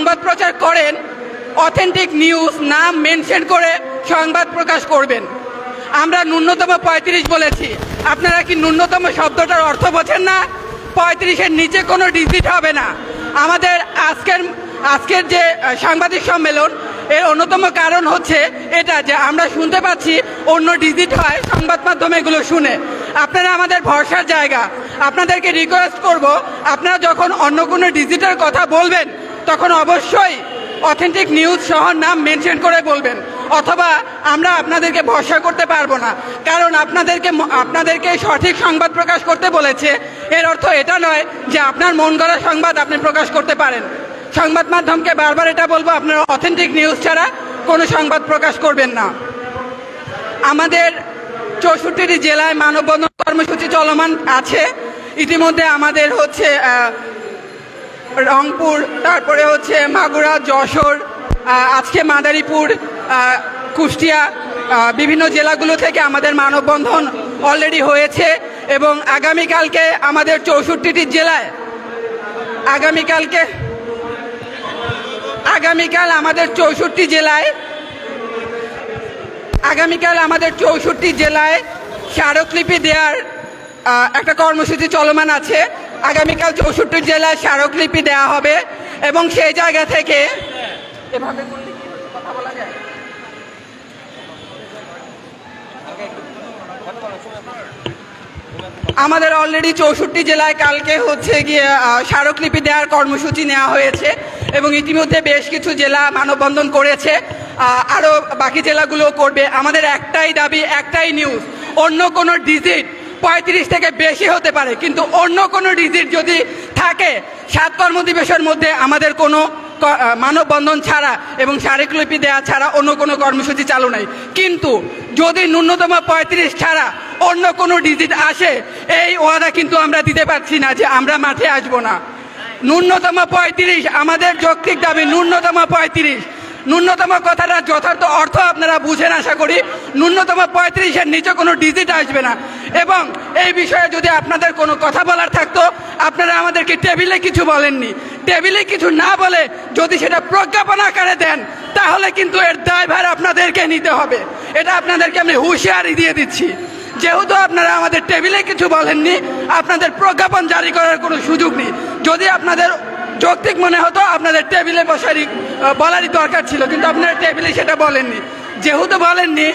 সংবাদ প্রচার করেন অথেন্টিক নিউজ নাম মেনশন করে সংবাদ প্রকাশ করবেন। আমরা ন্যূনতম পঁয়ত্রিশ বলেছি। আপনারা কি ন্যূনতম শব্দটার অর্থ বোঝেন না? পঁয়ত্রিশের নিচে কোনো ডিজিট হবে না। আমাদের আজকের আজকের যে সাংবাদিক সম্মেলন, এর অন্যতম কারণ হচ্ছে এটা যে আমরা শুনতে পাচ্ছি অন্য ডিজিট হয় সংবাদ মাধ্যমে এগুলো শুনে। আপনারা আমাদের ভরসার জায়গা। আপনাদেরকে রিকোয়েস্ট করব, আপনারা যখন অন্য কোনো ডিজিটের কথা বলবেন তখন অবশ্যই অথেন্টিক নিউজ সহ নাম মেনশন করে বলবেন, অথবা আমরা আপনাদেরকে ভরসা করতে পারব না। কারণ আপনাদেরকে আপনাদেরকে সঠিক সংবাদ প্রকাশ করতে বলেছে, এর অর্থ এটা নয় যে আপনার মন গড়া সংবাদ আপনি প্রকাশ করতে পারেন। সংবাদ মাধ্যমকে বারবার এটা বলব, আপনারা অথেন্টিক নিউজ ছাড়া কোনো সংবাদ প্রকাশ করবেন না। আমাদের চৌষট্টিটি জেলায় মানববন্ধন কর্মসূচি চলমান আছে। ইতিমধ্যে আমাদের হচ্ছে রংপুর, তারপরে হচ্ছে মাগুরা, যশোর আজকে মাদারীপুর কুষ্টিয়া বিভিন্ন জেলাগুলো থেকে আমাদের মানববন্ধন অলরেডি হয়েছে এবং আগামীকালকে আমাদের চৌষট্টিটি জেলায় আগামীকালকে, আগামীকাল আমাদের চৌষট্টি জেলায়, আগামীকাল আমাদের চৌষট্টি জেলায় স্মারকলিপি দেওয়ার একটা কর্মসূচি চলমান আছে। আগামীকাল চৌষট্টি জেলায় স্মারকলিপি দেওয়া হবে এবং সেই জায়গা থেকে আমাদের অলরেডি চৌষট্টি জেলায় কালকে হচ্ছে গিয়ে স্মারকলিপি দেওয়ার কর্মসূচি নেওয়া হয়েছে এবং ইতিমধ্যে বেশ কিছু জেলা মানববন্ধন করেছে আরও বাকি জেলাগুলো করবে। আমাদের একটাই দাবি, একটাই নিউজ অন্য কোনো ডিজিট পঁয়ত্রিশ থেকে বেশি হতে পারে, কিন্তু অন্য কোনো ডিজিট যদি থাকে, সাত কর্মদিবসের মধ্যে আমাদের কোনো মানববন্ধন ছাড়া এবং স্মারকলিপি দেওয়া ছাড়া অন্য কোনো কর্মসূচি চালু নাই। কিন্তু যদি ন্যূনতম পঁয়ত্রিশ ছাড়া অন্য কোনো ডিজিট আসে, এই ওয়াদা কিন্তু আমরা দিতে পারছি না যে আমরা মাঠে আসব না। ন্যূনতম পঁয়ত্রিশ, আমাদের যৌক্তিক দাবি ন্যূনতম পঁয়ত্রিশ। ন্যূনতম কথাটা যথার্থ অর্থ আপনারা বুঝেন, আশা করি। ন্যূনতম পঁয়ত্রিশের নিচে কোনো ডিজিট আসবে না। এবং এই বিষয়ে যদি আপনাদের কোনো কথা বলার থাকতো, আপনারা আমাদেরকে টেবিলে কিছু বলেননি। টেবিলে কিছু না বলে যদি সেটা প্রজ্ঞাপন আকারে দেন, তাহলে কিন্তু এর দায়ভার আপনাদেরকে নিতে হবে। এটা আপনাদেরকে আমি হুঁশিয়ারি দিয়ে দিচ্ছি। যেহেতু আপনারা আমাদের টেবিলে কিছু বলেননি, আপনাদের প্রজ্ঞাপন জারি করার কোনো সুযোগ নেই। যদি আপনাদের যৌক্তিক মনে হতো আপনাদের টেবিলে বসারই বলারই দরকার ছিল, কিন্তু আপনারা টেবিলে সেটা বলেননি। যেহেতু বলেননি,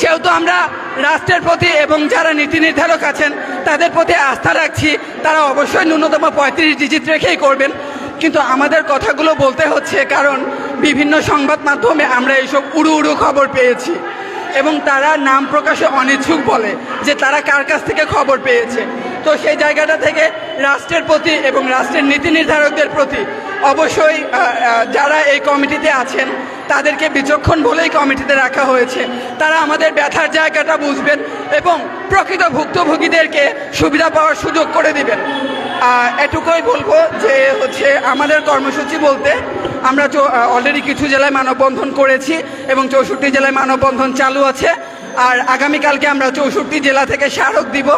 সেহেতু আমরা রাষ্ট্রের প্রতি এবং যারা নীতি নির্ধারক আছেন, তাদের প্রতি আস্থা রাখছি, তারা অবশ্যই ন্যূনতম পঁয়ত্রিশ ডিজিট রেখেই করবেন। কিন্তু আমাদের কথাগুলো বলতে হচ্ছে কারণ বিভিন্ন সংবাদ মাধ্যমে আমরা এইসব উড়ু উড়ু খবর পেয়েছি। এবং তারা নাম প্রকাশে অনিচ্ছুক বলে যে তারা কার কাছ থেকে খবর পেয়েছে। তো সেই জায়গাটা থেকে রাষ্ট্রের প্রতি এবং রাষ্ট্রের নীতি নির্ধারকদের প্রতি অবশ্যই যারা এই কমিটিতে আছেন, তাদেরকে বিচক্ষণ বলেই কমিটিতে রাখা হয়েছে। তারা আমাদের ব্যথার জায়গাটা বুঝবেন এবং প্রকৃত ভুক্তভোগীদেরকে সুবিধা পাওয়ার সুযোগ করে দিবেন। এটুকুই বলব যে হচ্ছে আমাদের কর্মসূচি বলতে আমরা অলরেডি কিছু জেলায় মানববন্ধন করেছি এবং চৌষট্টি জেলায় মানববন্ধন চালু আছে। আর আগামীকালকে আমরা চৌষট্টি জেলা থেকে স্মারক দিব।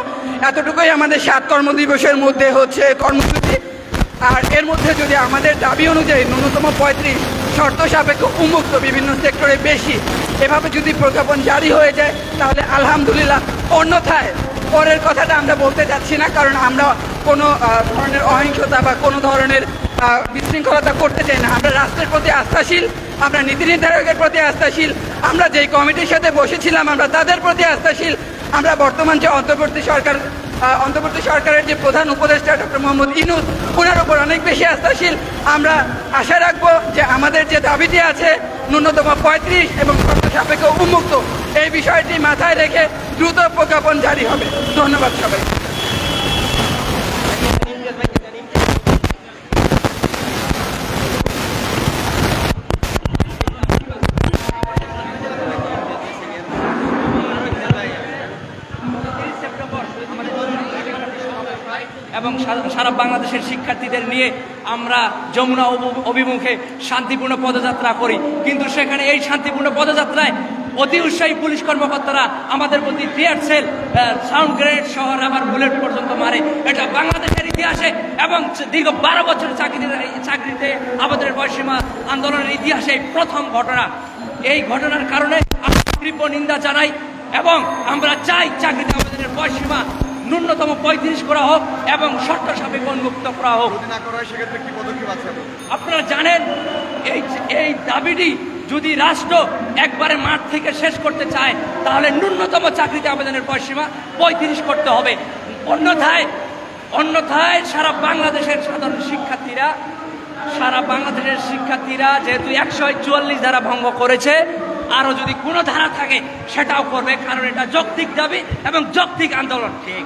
এতটুকুই আমাদের সাত কর্মদিবসের মধ্যে হচ্ছে কর্মসূচি। আর এর মধ্যে যদি আমাদের দাবি অনুযায়ী ন্যূনতম পঁয়ত্রিশ শর্ত সাপেক্ষ উন্মুক্ত বিভিন্ন সেক্টরে বেশি, এভাবে যদি প্রজ্ঞাপন জারি হয়ে যায়, তাহলে আলহামদুলিল্লাহ অন্যথায়। পরের কথাটা আমরা বলতে যাচ্ছি না, কারণ আমরা কোনো ধরনের অহিংসতা বা কোনো ধরনের বিশৃঙ্খলতা করতে চাই না। আমরা রাষ্ট্রের প্রতি আস্থাশীল আমরা নীতি নির্ধারকের প্রতি আস্থাশীল, আমরা যেই কমিটির সাথে বসেছিলাম, আমরা তাদের প্রতি আস্থাশীল, আমরা বর্তমান যে অন্তর্বর্তী সরকার অন্তর্বর্তী সরকারের যে প্রধান উপদেষ্টা ডক্টর মোহাম্মদ ইনুস ওনার উপর অনেক বেশি আস্থাশীল। আমরা আশা রাখব যে আমাদের যে দাবিটি আছে, ন্যূনতম পঁয়ত্রিশ এবং শর্ত সাপেক্ষ উন্মুক্ত, এই বিষয়টি মাথায় রেখে দ্রুত প্রজ্ঞাপন জারি হবে। ধন্যবাদ সবাই এবং সারা- বাংলাদেশের শিক্ষার্থীদের নিয়ে আমরা যমুনা অভি- অভিমুখে শান্তিপূর্ণ পদযাত্রা করি। কিন্তু সেখানে এই শান্তিপূর্ণ পদযাত্রায় অতি উৎসাহী পুলিশ কর্মকর্তারা আমাদের প্রতি টিয়ার সেল সাউন্ড গ্রেনেড সহ রাবার বুলেট পর্যন্ত মারে। এটা বাংলাদেশের ইতিহাসে এবং দীর্ঘ বারো বছর চাকরিতে চাকরিতে আমাদের বয়সীমা আন্দোলনের ইতিহাসে প্রথম ঘটনা। এই ঘটনার কারণে আমরা তীব্র নিন্দা জানাই এবং আমরা চাই চাকরিতে আমাদের বয়সীমা ন্যূনতম পঁয়ত্রিশ করা হোক এবং শর্ত সাপেক্ষ উন্মুক্ত করা হোক। না করা সেক্ষেত্রে কি পদক্ষেপ আপনারা জানেন এই এই দাবিটি যদি রাষ্ট্র একবারে মাঠ থেকে শেষ করতে চায় তাহলে ন্যূনতম চাকরিতে আবেদনের বয়সীমা পঁয়ত্রিশ করতে হবে। অন্যথায় অন্যথায় সারা বাংলাদেশের সাধারণ শিক্ষার্থীরা সারা বাংলাদেশের শিক্ষার্থীরা যেহেতু একশো চুয়াল্লিশ ধারা ভঙ্গ করেছে আরও যদি কোনো ধারা থাকে সেটাও করবে কারণ এটা যৌক্তিক দাবি এবং যৌক্তিক আন্দোলন ঠিক।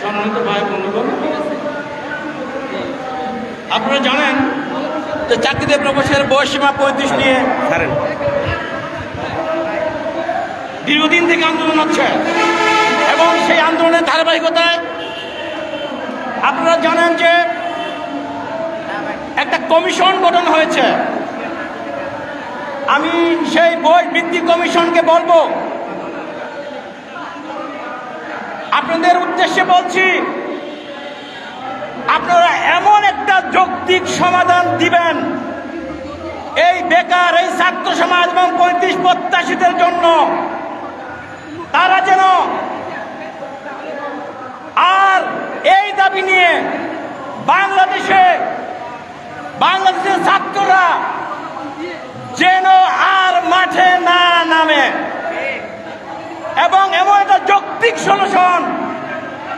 সম্মানিত ভাই বন্ধুগণ আপনারা জানেন যে চাকরিতে প্রবেশের বয়সীমা পঁয়ত্রিশ নিয়ে দীর্ঘদিন থেকে আন্দোলন হচ্ছে এবং সেই আন্দোলনের ধারাবাহিকতায় আপনারা জানেন যে একটা কমিশন গঠন হয়েছে। আমি সেই বয়স ভিত্তিক কমিশনকে বলব। আপনাদের উদ্দেশ্যে বলছি, আপনারা এমন একটা যৌক্তিক সমাধান দিবেন এই বেকার, এই ছাত্র সমাজ এবং পঁয়ত্রিশ প্রত্যাশীদের জন্য। তারা যেন আর এই দাবি নিয়ে বাংলাদেশে, বাংলাদেশের ছাত্ররা যেন আর মাঠে না নামে। এবং এমন একটা যৌক্তিক সলিউশন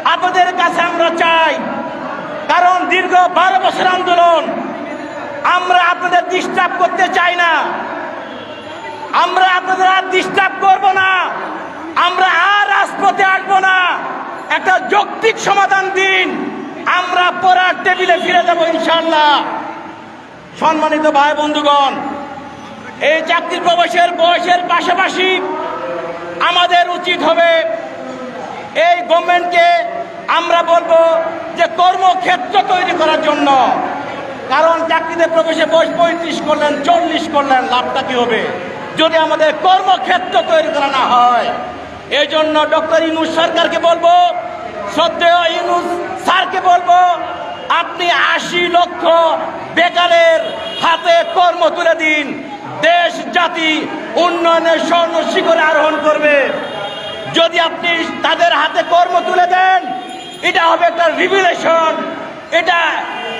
আপনাদের কাছে আমরা চাই। কারণ দীর্ঘ বারো বছর আন্দোলন আমরা আপনাদের ডিস্টার্ব করতে চাই না। আমরা আপনাদের আর ডিস্টার্ব করব না। আমরা আর রাজপথে আসব না। একটা যৌক্তিক সমাধান দিন। আমরা পড়ার টেবিলে ফিরে যাব ইনশাল্লাহ সম্মানিত ভাই বন্ধুগণ এই চাকরি প্রবেশের বয়সের পাশাপাশি আমাদের উচিত হবে এই গভর্নমেন্টকে আমরা বলব যে কর্মক্ষেত্র তৈরি করার জন্য। কারণ চাকরিতে প্রবেশে বয়স পঁয়ত্রিশ করলেন, চল্লিশ করলেন, লাভটা কি হবে? যদি আমাদের কর্মক্ষেত্র তৈরি করা না হয়, এই জন্য ডক্টর ইনুস সরকারকে বলব, শ্রদ্ধেয় ইনুস স্যারকে বলব, আপনি আশি লক্ষ বেকারের হাতে কর্ম তুলে দিন। জাতি উন্নয়নের স্বর্ণ শিখরে আরোহণ করবে। যদি আপনি তাদের হাতে কর্ম তুলে দেন, এটা হবে একটা রিভিলেশন এটা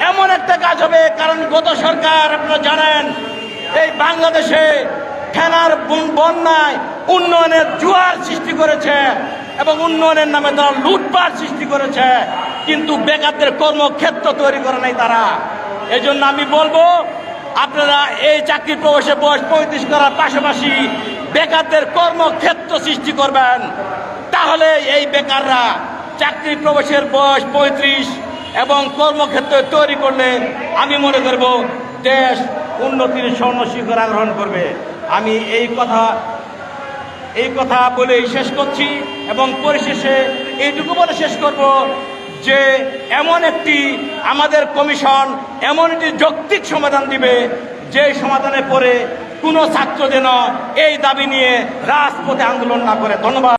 এমন একটা কাজ হবে, কারণ গত সরকার আপনারা জানেন, এই বাংলাদেশে বন- বন্যায় উন্নয়নের জোয়ার সৃষ্টি করেছে এবং উন্নয়নের নামে তারা লুটপাট সৃষ্টি করেছে, কিন্তু বেকারদের কর্মক্ষেত্র তৈরি করে নাই তারা। এই জন্য আমি বলব আপনারা এই চাকরি প্রবেশে বয়স পঁয়ত্রিশ করার পাশাপাশি বেকারদের কর্মক্ষেত্র সৃষ্টি করবেন। তাহলে এই বেকাররা চাকরি প্রবেশের বয়স পঁয়ত্রিশ এবং কর্মক্ষেত্র তৈরি করলে আমি মনে করব দেশ উন্নতির স্বর্ণ শিখর আরোহণ করবে। আমি এই কথা এই কথা বলেই শেষ করছি এবং পরিশেষে এইটুকু বলে শেষ করব। যে এমন একটি আমাদের কমিশন, এমন একটি যৌক্তিক সমাধান দিবে, যে সমাধানে পরে কোনো ছাত্র যেন এই দাবি নিয়ে রাজপথে আন্দোলন না করে। ধন্যবাদ।